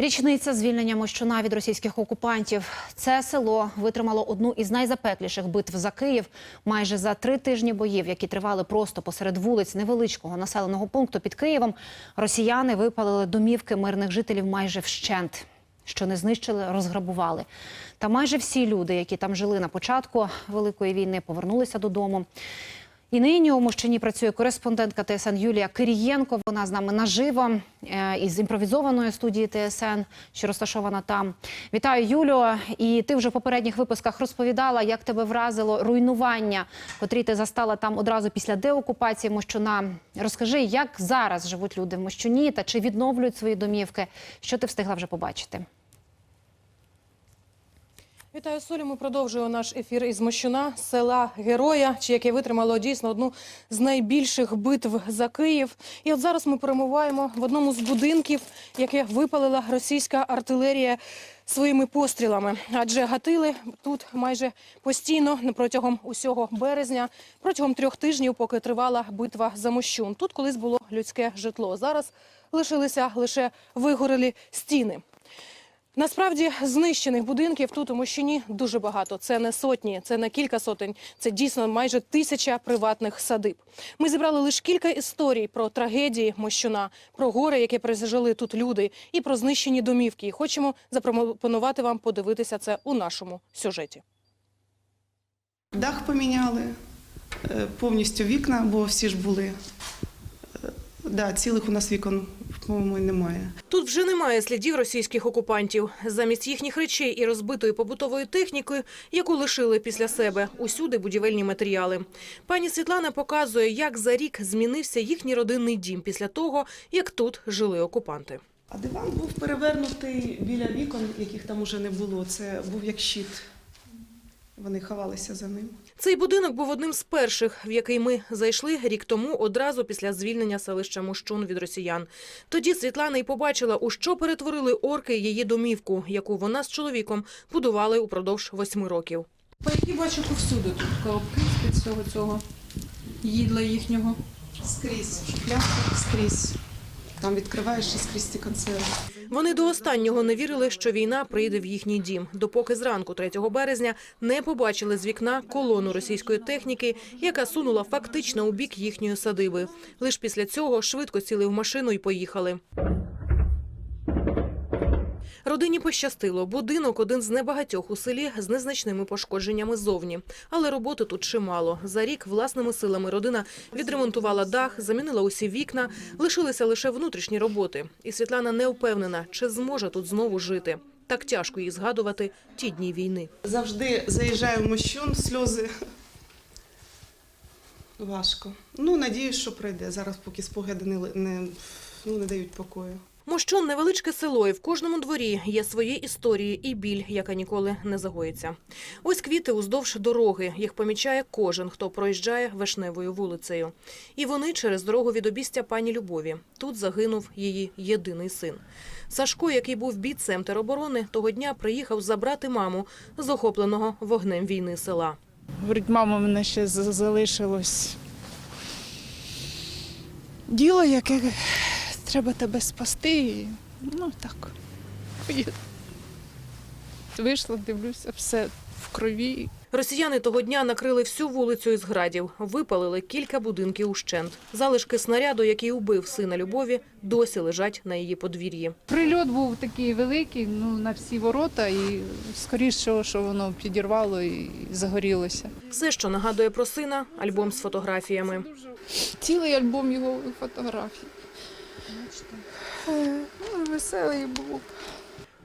Річниця звільнення Мощуна від російських окупантів. Це село витримало одну із найзапекліших битв за Київ. Майже за три тижні боїв, які тривали просто посеред вулиць невеличкого населеного пункту під Києвом, росіяни випалили домівки мирних жителів майже вщент. Що не знищили, розграбували. Та майже всі люди, які там жили на початку Великої війни, повернулися додому. І нині у Мощині працює кореспондентка ТСН Юлія Кирієнко. Вона з нами наживо е, із імпровізованої студії ТСН, що розташована там. Вітаю, Юлю. І ти вже в попередніх випусках розповідала, як тебе вразило руйнування, котрі ти застала там одразу після деокупації Мощуна. Розкажи, як зараз живуть люди в Мощуні та чи відновлюють свої домівки? Що ти встигла вже побачити? Вітаю Солі. Ми продовжуємо наш ефір із Мощуна, села Героя, чи яке витримало дійсно одну з найбільших битв за Київ. І от зараз ми перебуваємо в одному з будинків, яке випалила російська артилерія своїми пострілами. Адже гатили тут майже постійно протягом усього березня, протягом трьох тижнів, поки тривала битва за Мощун. Тут колись було людське житло. Зараз лишилися лише вигорелі стіни. Насправді знищених будинків тут у Мощині дуже багато. Це не сотні, це не кілька сотень. Це дійсно майже тисяча приватних садиб. Ми зібрали лише кілька історій про трагедії Мощуна, про горе, яке пережили тут люди, і про знищені домівки. І хочемо запропонувати вам подивитися це у нашому сюжеті. Дах поміняли, е, повністю вікна, бо всі ж були. Е, Да, цілих у нас вікон, по-моєму, немає. Тут вже немає слідів російських окупантів. Замість їхніх речей і розбитої побутової техніки, яку лишили після себе, усюди будівельні матеріали. Пані Світлана показує, як за рік змінився їхній родинний дім після того, як тут жили окупанти. А диван був перевернутий біля вікон, яких там уже не було. Це був як щит. Вони ховалися за ним. Цей будинок був одним з перших, в який ми зайшли рік тому, одразу після звільнення селища Мощун від росіян. Тоді Світлана й побачила, у що перетворили орки її домівку, яку вона з чоловіком будували упродовж восьми років. Пайки бачу повсюди тут коробки з-під всього цього їдла їхнього. Скрізь, скрізь. Там відкриваєш і скрізь ці консерви. Вони до останнього не вірили, що війна прийде в їхній дім, допоки зранку 3 березня не побачили з вікна колону російської техніки, яка сунула фактично у бік їхньої садиби. Лиш після цього швидко сіли в машину і поїхали. Родині пощастило. Будинок один з небагатьох у селі з незначними пошкодженнями зовні. Але роботи тут чимало. За рік власними силами родина відремонтувала дах, замінила усі вікна, лишилися лише внутрішні роботи. І Світлана не впевнена, чи зможе тут знову жити. Так тяжко їй згадувати ті дні війни. Завжди заїжджаю в мощун, сльози. Важко. Ну, надіюсь, що пройде. Зараз поки спогади не, не, ну, не дають покою. Мощун – невеличке село, і в кожному дворі є свої історії і біль, яка ніколи не загоїться. Ось квіти уздовж дороги. Їх помічає кожен, хто проїжджає вишневою вулицею. І вони через дорогу від обістя пані Любові. Тут загинув її єдиний син. Сашко, який був бійцем тероборони, того дня приїхав забрати маму з охопленого вогнем війни села. Говорить, мама, мене ще залишилось діло, яке треба тебе спасти. Ну так. Вийшла, дивлюся, все в крові. Росіяни того дня накрили всю вулицю із градів, випалили кілька будинків ущент. Залишки снаряду, який убив сина Любові, досі лежать на її подвір'ї. Прильот був такий великий, ну на всі ворота, і скоріше, що воно підірвало і загорілося. Все, що нагадує про сина, альбом з фотографіями. Цілий альбом його фотографій. Веселий був.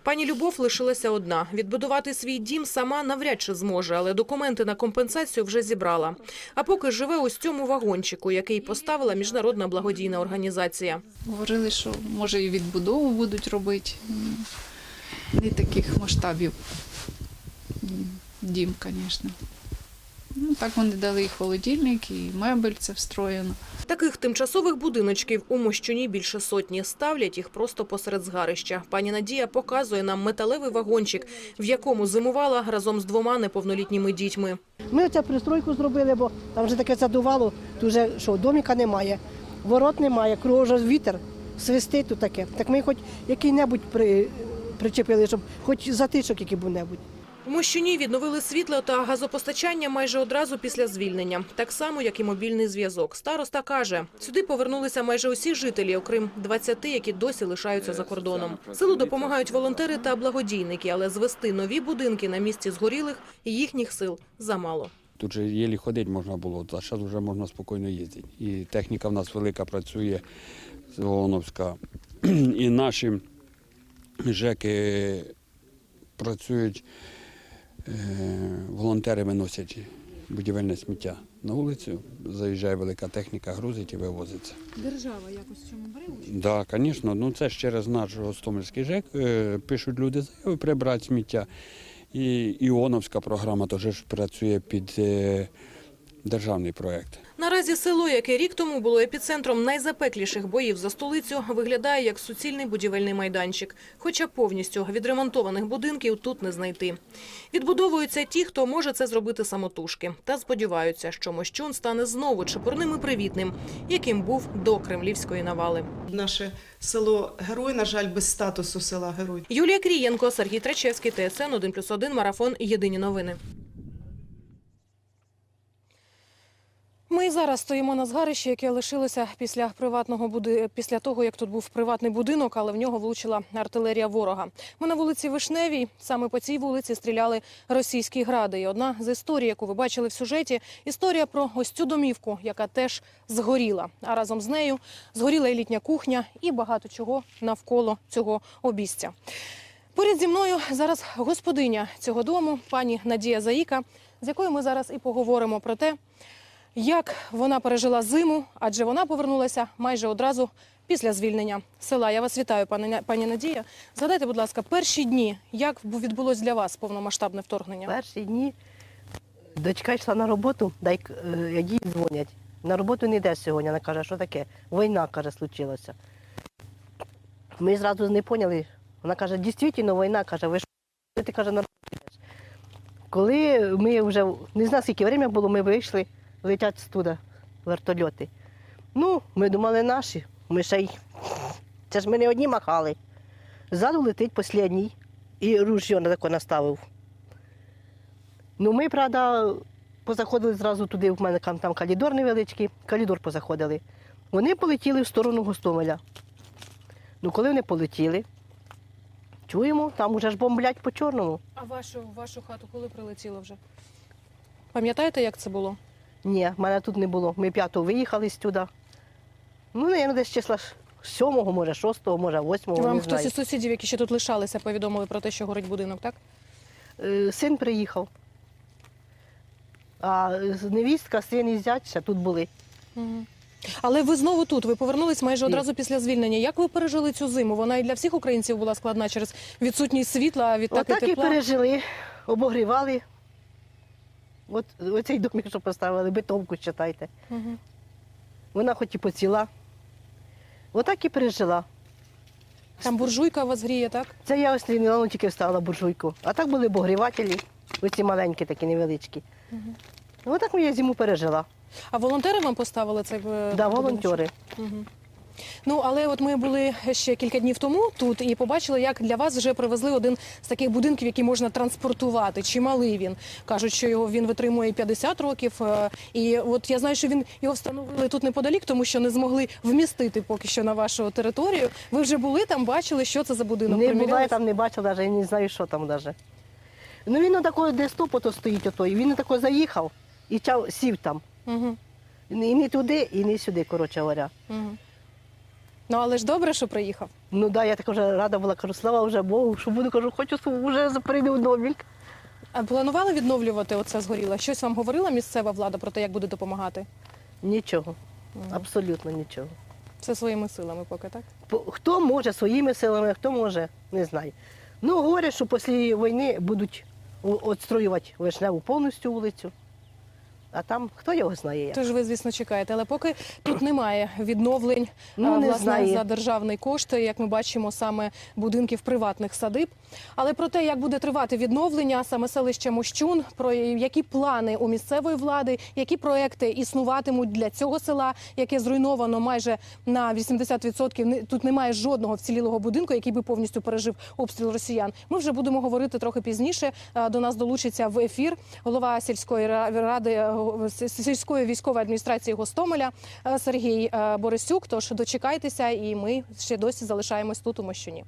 Пані Любов лишилася одна. Відбудувати свій дім сама навряд чи зможе, але документи на компенсацію вже зібрала. А поки живе ось цьому вагончику, який поставила міжнародна благодійна організація. Говорили, що може і відбудову будуть робити. Не таких масштабів. Дім, звісно. Ну, так вони дали і холодильник, і мебель це встроєно. Таких тимчасових будиночків у Мощуні більше сотні. Ставлять їх просто посеред згарища. Пані Надія показує нам металевий вагончик, в якому зимувала разом з двома неповнолітніми дітьми. Ми оце пристройку зробили, бо там вже таке задувало, тут вже що, доміка немає, ворот немає, кругом вітер. свистить тут таке. Так ми хоч який-небудь при, причепили, щоб хоч затишок який був-небудь. У Мощуні відновили світло та газопостачання майже одразу після звільнення, так само, як і мобільний зв'язок. Староста каже, сюди повернулися майже усі жителі, окрім 20, які досі лишаються за кордоном. Селу допомагають волонтери та благодійники, але звести нові будинки на місці згорілих їхніх сил замало. Тут же єлі ходити можна було, а зараз вже можна спокійно їздити. І техніка в нас велика працює з Волоновська. І наші ЖЕКи працюють, волонтери виносять будівельне сміття на вулицю, заїжджає велика техніка, грузить і вивозиться. Держава якось в цьому бере участь? Так, да, звісно, ну це ж через наш Гостомельський ЖЕК е, пишуть люди заяви прибрати сміття. І Іоновська програма теж працює під е, державний проєкт. Наразі село, яке рік тому було епіцентром найзапекліших боїв за столицю, виглядає як суцільний будівельний майданчик. Хоча повністю відремонтованих будинків тут не знайти. Відбудовуються ті, хто може це зробити самотужки. Та сподіваються, що Мощун стане знову чепурним і привітним, яким був до кремлівської навали. Наше село Герой, на жаль, без статусу села Герой. Юлія Крієнко, Сергій Трачевський, ТСН 1+,1, Марафон, Єдині новини. Ми зараз стоїмо на згарищі, яке лишилося після приватного буди... після того, як тут був приватний будинок, але в нього влучила артилерія ворога. Ми на вулиці Вишневій. Саме по цій вулиці стріляли російські гради. І одна з історій, яку ви бачили в сюжеті, історія про ось цю домівку, яка теж згоріла. А разом з нею згоріла і літня кухня, і багато чого навколо цього обістя. Поряд зі мною зараз господиня цього дому, пані Надія Заїка, з якою ми зараз і поговоримо про те, як вона пережила зиму, адже вона повернулася майже одразу після звільнення села. Я вас вітаю, пані, пані Надія. Згадайте, будь ласка, перші дні, як бу- відбулось для вас повномасштабне вторгнення? Перші дні дочка йшла на роботу, дай е, їй дзвонять. На роботу не йде сьогодні. Вона каже, що таке? Війна, каже, случилася. Ми зразу не поняли. Вона каже, дійсно війна, каже, ви що ти каже, на роботу? Коли ми вже не знаю, скільки время було, ми вийшли, летять студа вертольоти. Ну, ми думали наші, ми ще й. Це ж ми не одні махали. Ззаду летить останній і ружьо на таке наставив. Ну, ми, правда, позаходили зразу туди, в мене там, там калідор невеличкий, калідор позаходили. Вони полетіли в сторону Гостомеля. Ну, коли вони полетіли, чуємо, там уже ж бомблять по чорному. А вашу, вашу хату коли прилетіло вже? Пам'ятаєте, як це було? Ні, мене тут не було. Ми п'ятого виїхали сюди. Ну, я десь числа сьомого, може, шостого, може, восьмого. Вам не хтось знаю. із сусідів, які ще тут лишалися, повідомили про те, що горить будинок, так? Е, Син приїхав. А невістка, син і зять ще тут були. Але ви знову тут. Ви повернулись майже Ні. одразу після звільнення. Як ви пережили цю зиму? Вона і для всіх українців була складна через відсутність світла, а відтак Отак і і тепла. пережили, обогрівали. От оцей домик, що поставили, бетонку читайте. Мгм. Вона хоч і поціла. Отак і пережила. Там буржуйка вас гріє, так? Це я ось недавно тільки вставила буржуйку. А так були обогрівателі, оці маленькі, такі невеличкі. Отак я зиму пережила. А волонтери вам поставили цей е, Да, волонтери. Мгм. Ну, але от ми були ще кілька днів тому тут і побачили, як для вас вже привезли один з таких будинків, які можна транспортувати. Чималий він. Кажуть, що його він витримує 50 років. е, І от я знаю, що він його встановили тут неподалік, тому що не змогли вмістити поки що на вашу територію. Ви вже були там, бачили, що це за будинок? не була, я там не бачила, навіть, я не знаю, що там навіть. Ну він отако, де стоп ото стоїть отой. Він отако заїхав і чав, сів там. Мгм, І не туди, і не сюди, коротше говоря. мгм. Ну, але ж добре, що приїхав. Ну да, я так вже рада була, кажу, слава вже Богу, що буду, кажу, хочу вже прийду в домик. А планували відновлювати оце згоріле? Щось вам говорила місцева влада про те, як буде допомагати? Нічого, абсолютно нічого. Все своїми силами поки, так? Хто може своїми силами, хто може, не знаю. Ну, говорять, що після війни будуть відстроювати вишневу повністю вулицю. А там хто його знає? як? Тож ви, звісно, чекаєте. Але поки тут немає відновлень Ну, а, не власне знаю. за державний кошт, як ми бачимо, саме будинків приватних садиб. Але про те, як буде тривати відновлення саме селища Мощун, про які плани у місцевої влади, які проекти існуватимуть для цього села, яке зруйновано майже на 80%. Тут немає жодного вцілілого будинку, який би повністю пережив обстріл росіян. Ми вже будемо говорити трохи пізніше. До нас долучиться в ефір голова сільської ра- ради сільської військової адміністрації Гостомеля е, Сергій е, Борисюк. Тож дочекайтеся, і ми ще досі залишаємось тут у Мощуні.